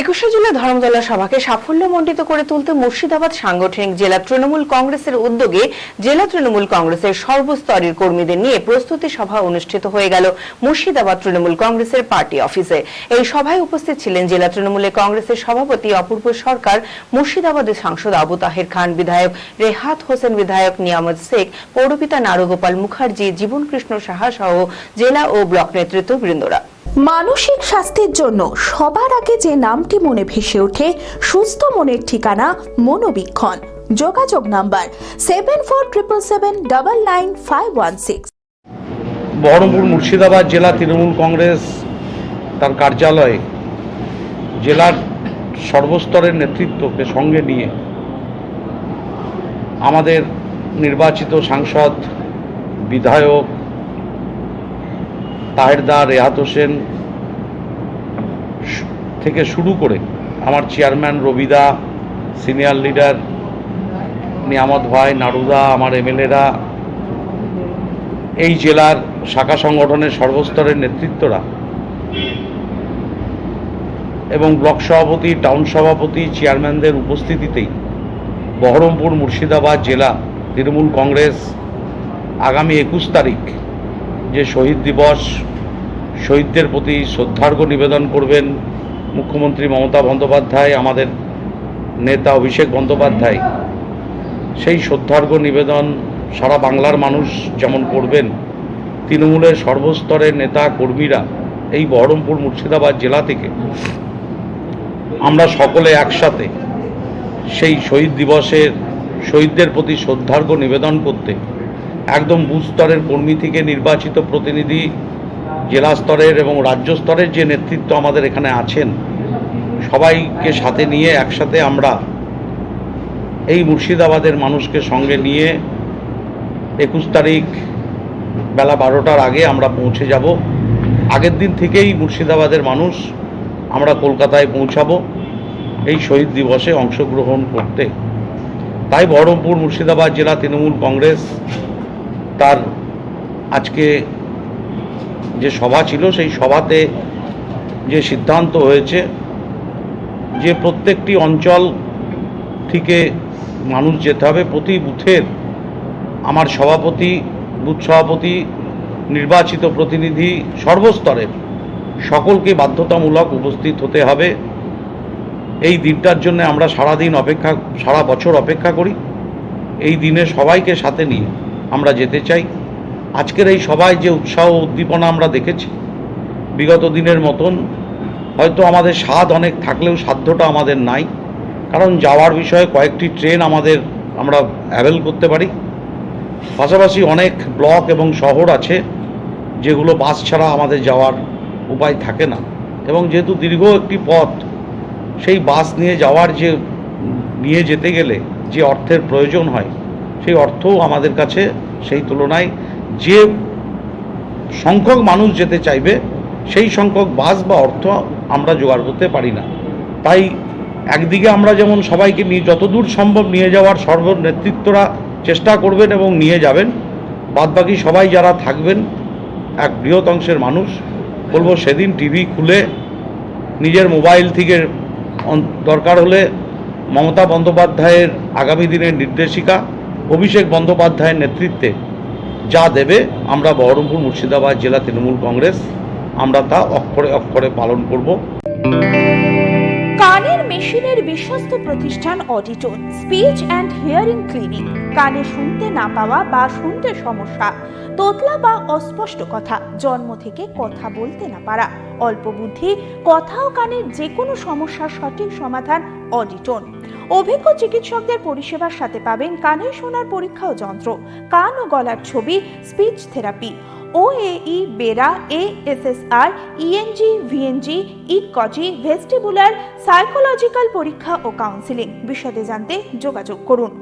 একুশে জুলাই ধর্মতলা সভাকে সাফল্যমণ্ডিত করে তুলতে মুর্শিদাবাদ সাংগঠনিক জেলা তৃণমূল কংগ্রেসের উদ্যোগে জেলা তৃণমূল কংগ্রেসের সর্বস্তরের কর্মীদের নিয়ে প্রস্তুতি সভা অনুষ্ঠিত হয়ে গেল মুর্শিদাবাদ তৃণমূল কংগ্রেসের পার্টি অফিসে। এই সভায় উপস্থিত ছিলেন জেলা তৃণমূলের কংগ্রেসের সভাপতি, অপূর্ব সরকার মুর্শিদাবাদের সাংসদ আবু তাহের খান, বিধায়ক রেহাত হোসেন, বিধায়ক নিয়ামত শেখ, পৌরপিতা নারুগোপাল মুখার্জি, জীবনকৃষ্ণ সাহা সহ জেলা ও ব্লক নেতৃত্ববৃন্দরা। মানসিক স্বাস্থ্যের জন্য সবার আগে যে নামটি মনে ভেসে ওঠে, সুস্থ মনের ঠিকানা মনোবীক্ষণ। যোগাযোগ number seven four triple seven double nine five one six. Baharampur Murshidabad জেলা তৃণমূল কংগ্রেস তার কার্যালয়ে জেলার সর্বস্তরের নেতৃত্বকে সঙ্গে নিয়ে আমাদের নির্বাচিত সাংসদ, বিধায়ক তাহেরদা, রেহাত হোসেন থেকে শুরু করে আমার চেয়ারম্যান রবিদা, সিনিয়র লিডার নিয়ামত ভাই, নারুদা, আমার এমএলএরা, এই জেলার শাখা সংগঠনের সর্বস্তরের নেতৃত্বরা এবং ব্লক সভাপতি, টাউন সভাপতি, চেয়ারম্যানদের উপস্থিতিতেই বহরমপুর মুর্শিদাবাদ জেলা তৃণমূল কংগ্রেস আগামী একুশ তারিখ যে শহীদ দিবস, শহীদদের প্রতি শ্রদ্ধার্ঘ নিবেদন করবেন মুখ্যমন্ত্রী মমতা বন্দ্যোপাধ্যায়, আমাদের নেতা অভিষেক বন্দ্যোপাধ্যায়। সেই শ্রদ্ধার্ঘ নিবেদন সারা বাংলার মানুষ যেমন করবেন, তৃণমূলের সর্বস্তরের নেতা কর্মীরা এই বহরমপুর মুর্শিদাবাদ জেলা থেকে। আমরা সকলে একসাথে সেই শহীদ দিবসের শহীদদের প্রতি শ্রদ্ধার্ঘ নিবেদন করতে একদম বুথ স্তরের কর্মী থেকে নির্বাচিত প্রতিনিধি, জেলা স্তরের এবং রাজ্য স্তরের যে নেতৃত্ব আমাদের এখানে আছেন, সবাইকে সাথে নিয়ে একসাথে আমরা এই মুর্শিদাবাদের মানুষকে সঙ্গে নিয়ে একুশ তারিখ বেলা বারোটার আগে আমরা পৌঁছে যাব। আগের দিন থেকেই মুর্শিদাবাদের মানুষ আমরা কলকাতায় পৌঁছাবো এই শহীদ দিবসে অংশগ্রহণ করতে। তাই বহরমপুর, মুর্শিদাবাদ জেলা তৃণমূল কংগ্রেস তার আজকে যে সভা ছিল, সেই সভাতে যে সিদ্ধান্ত হয়েছে, যে প্রত্যেকটি অঞ্চল থেকে মানুষ যেতে হবে, প্রতি বুথের আমার সভাপতি, বুথ সভাপতি, নির্বাচিত প্রতিনিধি সর্বস্তরের সকলকে বাধ্যতামূলক উপস্থিত হতে হবে। এই দিনটার জন্য আমরা সারাদিন অপেক্ষা, সারা বছর অপেক্ষা করি। এই দিনে সবাইকে সাথে নিয়ে আমরা যেতে চাই। আজকের এই সবাই যে উৎসাহ উদ্দীপনা আমরা দেখেছি, বিগত দিনের মতন হয়তো আমাদের স্বাদ অনেক থাকলেও সাধ্যটা আমাদের নাই। কারণ যাওয়ার বিষয়ে কয়েকটি ট্রেন আমাদের আমরা অ্যাভেল করতে পারি। পাশাপাশি অনেক ব্লক এবং শহর আছে যেগুলো বাস ছাড়া আমাদের যাওয়ার উপায় থাকে না। এবং যেহেতু দীর্ঘ একটি পথ, সেই বাস নিয়ে যাওয়ার যে, নিয়ে যেতে গেলে যে অর্থের প্রয়োজন হয় সেই অর্থও আমাদের কাছে সেই তুলনায় যে সংখ্যক মানুষ যেতে চাইবে, সেই সংখ্যক বাস বা অর্থ আমরা জোগাড় করতে পারি না। তাই একদিকে আমরা যেমন সবাইকে নিয়ে যতদূর সম্ভব নিয়ে যাওয়ার সর্ব নেতৃত্বরা চেষ্টা করবেন এবং নিয়ে যাবেন, বাদবাকি সবাই যারা থাকবেন, এক বৃহৎ অংশের মানুষ, বলব সেদিন টিভি খুলে নিজের মোবাইল থেকে দরকার হলে মমতা বন্দ্যোপাধ্যায়ের আগামী দিনের নির্দেশিকা অভিষেক বন্দ্যোপাধ্যায়ের নেতৃত্বে যা দেবে আমরা বহরমপুর মুর্শিদাবাদ জেলা তৃণমূল কংগ্রেস, আমরা তা অক্ষরে অক্ষরে পালন করব। কানের মেশিনের বিশ্বস্ত প্রতিষ্ঠান Auditone speech and hearing clinic কানে শুনতে না পাওয়া বা শুনতে সমস্যা, তোতলা বা অস্পষ্ট কথা, জন্ম থেকে কথা বলতে না পারা। অল্প বুদ্ধি কথা ও কানের যে কোনো সমস্যার সঠিক সমাধান অডিটোন অভিজ্ঞ চিকিৎসকদের পরিষেবার সাথে পাবেন কানে শোনার পরীক্ষা ও যন্ত্র, কান ও গলার ছবি, speech therapy, OAE, BERA, ASSR, ENG, VNG ইকজি vestibular, psychological পরীক্ষা ও কাউন্সিলিং। বিশদে জানতে যোগাযোগ করুন।